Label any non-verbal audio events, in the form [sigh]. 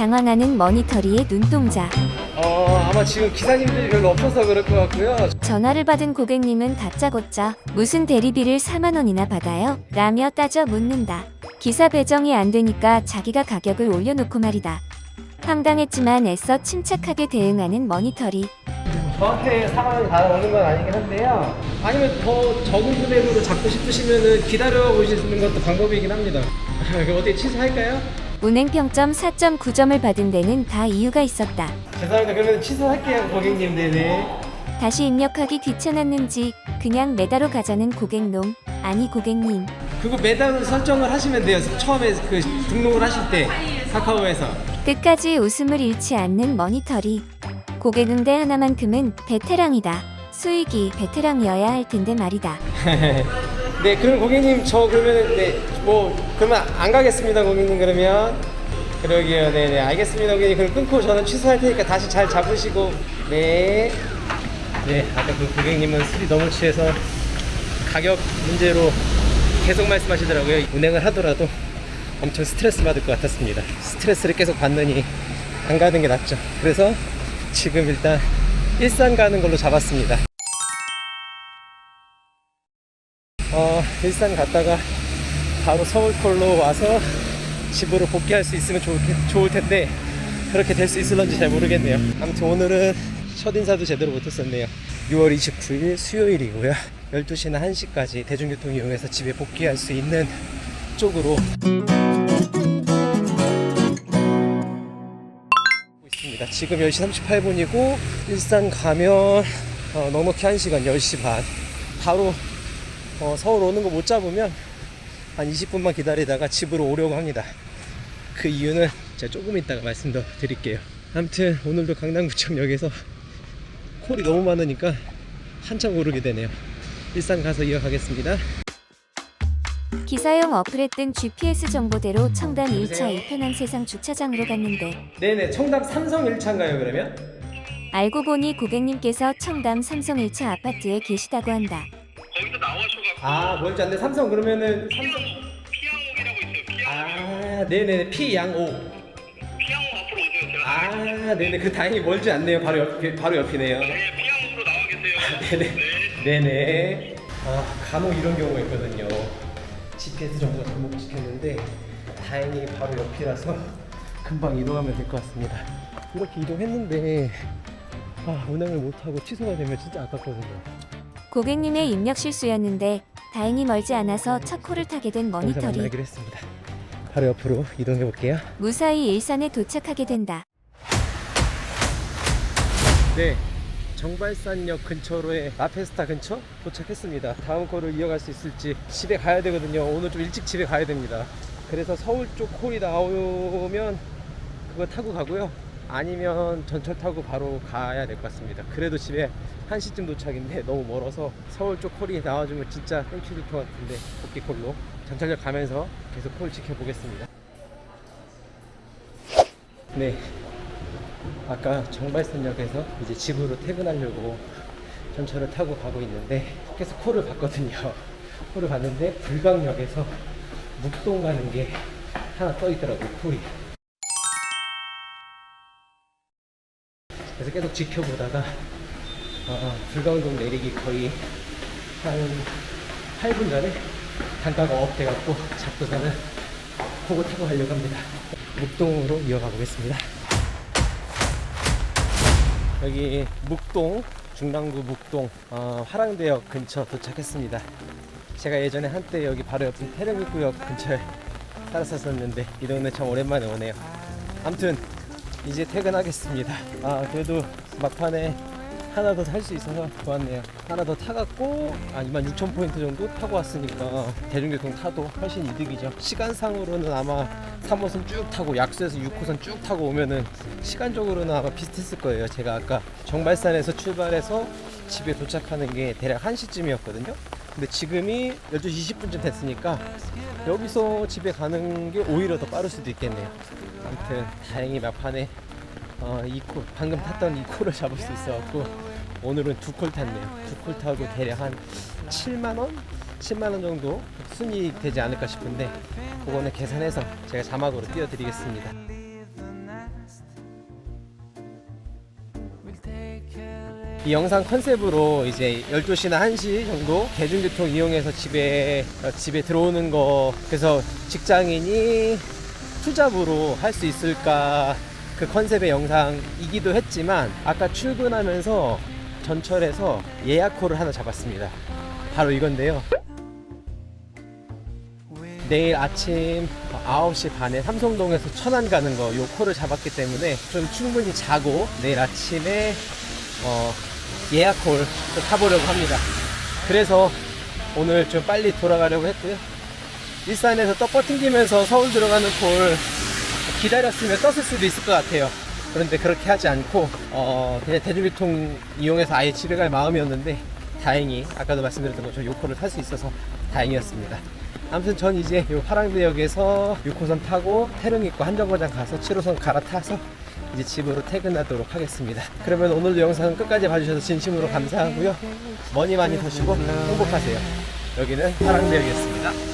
당황하는 머니터리의 눈동자. 어 아마 지금 기사님들이 별로 없어서 그럴 것 같고요. 전화를 받은 고객님은 다짜고짜 무슨 대리비를 4만 원이나 받아요? 라며 따져 묻는다. 기사 배정이 안 되니까 자기가 가격을 올려놓고 말이다. 황당했지만 애써 침착하게 대응하는 머니터리. 저한테 상황이 다가오는 건 아니긴 한데요. 아니면 더 적은 금액으로 잡고 싶으시면은 기다려 보시는 것도 방법이긴 합니다. [laughs] 어떻게 취소할까요? 운행 평점 4.9점을 받은 데는 다 이유가 있었다. 죄송합니다. 그러면 취소할게요, 고객님. 네네. 다시 입력하기 귀찮았는지 그냥 메다로 가자는 고객놈 아니 고객님 그거 매달 설정을 하시면 돼요. 처음에 그 등록을 하실 때 카카오에서. 끝까지 웃음을 잃지 않는 머니터리 고객응대 하나만큼은 베테랑이다 수익이 베테랑이어야 할 텐데 말이다 [laughs] 네, 그럼 고객님 저 그러면 네 뭐 그러면 안 가겠습니다, 고객님 그러면. 그러게요, 네 네 알겠습니다, 고객님. 그럼 끊고 저는 취소할 테니까 다시 잘 잡으시고 네. 네, 아까 그 고객님은 술이 너무 취해서 가격 문제로 계속 말씀하시더라고요. 운행을 하더라도 엄청 스트레스 받을 것 같았습니다. 스트레스를 계속 받느니 안 가는 게 낫죠. 그래서 지금 일단 일산 가는 걸로 잡았습니다. 어, 일산 갔다가 바로 서울콜로 와서 집으로 복귀할 수 있으면 좋을, 좋을 텐데 그렇게 될 수 있을런지 잘 모르겠네요. 아무튼 오늘은 첫 인사도 제대로 못했었네요. 6월 29일 수요일이고요. 12시나 1시까지 대중교통 이용해서 집에 복귀할 수 있는 쪽으로 있습니다. 지금 10시 38분이고 일산 가면 어, 넉넉히 1시간 10시 반 바로 어, 서울 오는 거 못 잡으면 한 20분만 기다리다가 집으로 오려고 합니다. 그 이유는 제가 조금 이따가 말씀 더 드릴게요. 아무튼 오늘도 강남구청역에서 콜이 너무 많으니까 한참 오르게 되네요. 일산 가서 이어가겠습니다. 기사용 어플에 뜬 GPS 정보대로 청담 1차 이 편한 세상 주차장으로 갔는데 네네, 청담 삼성 1차인가요, 그러면? 알고 보니 고객님께서 청담 삼성 1차 아파트에 계시다고 한다 아, 뭔지 안 돼. 삼성 그러면은 삼성. 피아옥이라고 있어요. 피아옥. 아, 네네, P양오. 피아옥 앞으로 오세요. 제가 아, 네네, 그 다행히 멀지 않네요. 바로 옆, 바로 옆이네요. 네, 피아옥으로 나와 계세요. 네네. 네네. 아, 간혹 이런 경우가 있거든요. GPS 정보가 잘못 찍혔는데 다행히 바로 옆이라서 [laughs] 금방 이동하면 될 것 같습니다. 이렇게 이동했는데 아, 운행을 못하고 취소가 되면 진짜 아깝거든요. 고객님의 입력 실수였는데 다행히 멀지 않아서 첫 콜을 타게 된 여기서 머니터리 만나기로 했습니다. 바로 옆으로 이동해 볼게요. 무사히 일산에 도착하게 된다 네. 정발산역 근처로의 라페스타 근처 도착했습니다. 다음 거를 이어갈 수 있을지 집에 가야 되거든요. 오늘 좀 일찍 집에 가야 됩니다. 그래서 서울 쪽 콜이 나오면 그거 타고 가고요. 아니면 전철 타고 바로 가야 될 것 같습니다. 그래도 집에 1시쯤 도착인데 너무 멀어서 서울 쪽 콜이 나와주면 진짜 땡큐일 것 같은데 복귀 콜로 전철역 가면서 계속 콜 지켜보겠습니다. 네, 아까 정발산역에서 이제 집으로 퇴근하려고 전철을 타고 가고 있는데 계속 콜을 봤거든요. [laughs] 콜을 봤는데 불광역에서 묵동 가는 게 하나 떠 있더라고요. 콜이. 그래서 계속 지켜보다가 어, 불광동 내리기 거의 한 8분 전에 단가가 업 돼갖고 잡고서는 보고 타고 가려고 합니다. 묵동으로 이어가 보겠습니다. 여기 묵동 중랑구 묵동 어, 화랑대역 근처 도착했습니다. 제가 예전에 한때 여기 바로 옆인 태릉입구역 근처에 살았었는데 이 동네 참 오랜만에 오네요. 아무튼 이제 퇴근하겠습니다. 아 그래도 막판에 하나 더살수 있어서 좋았네요. 하나 더 타갖고 아 26,000포인트 정도 타고 왔으니까 대중교통 타도 훨씬 이득이죠. 시간상으로는 아마 3호선 쭉 타고 약수에서 6호선 쭉 타고 오면은 시간적으로는 아마 비슷했을 거예요. 제가 아까 정발산에서 출발해서 집에 도착하는 게 대략 1시쯤이었거든요. 근데 지금이 12시 20분쯤 됐으니까 여기서 집에 가는 게 오히려 더 빠를 수도 있겠네요. 아무튼 다행히 막판에 어, 이코 방금 탔던 이 코를 잡을 수 있어갖고 오늘은 두 콜 탔네요. 두 콜 타고 대략 한 7만 원, 7만 원 정도 순이 되지 않을까 싶은데 그거는 계산해서 제가 자막으로 띄워드리겠습니다. 이 영상 컨셉으로 이제 12시나 1시 정도 대중교통 이용해서 집에 어, 집에 들어오는 거 그래서 직장인이 투잡으로 할 수 있을까 그 컨셉의 영상이기도 했지만 아까 출근하면서 전철에서 예약콜을 하나 잡았습니다. 바로 이건데요. 내일 아침 9시 반에 삼성동에서 천안 가는 거요 콜을 잡았기 때문에 좀 충분히 자고 내일 아침에 어, 예약콜 좀 타보려고 합니다. 그래서 오늘 좀 빨리 돌아가려고 했고요. 일산에서 떡 튕기면서 서울 들어가는 콜 기다렸으면 떴을 수도 있을 것 같아요. 그런데 그렇게 하지 않고 어, 그냥 대중교통 이용해서 아예 집에 갈 마음이었는데 다행히 아까도 말씀드렸던 것처럼 요코를 탈 수 있어서 다행이었습니다. 아무튼 전 이제 요 파랑대역에서 6호선 타고 태릉 입구 한정거장 가서 7호선 갈아타서 이제 집으로 퇴근하도록 하겠습니다. 그러면 오늘도 영상 끝까지 봐주셔서 진심으로 감사하고요. 머니 많이 드시고 행복하세요. 여기는 파랑대역이었습니다.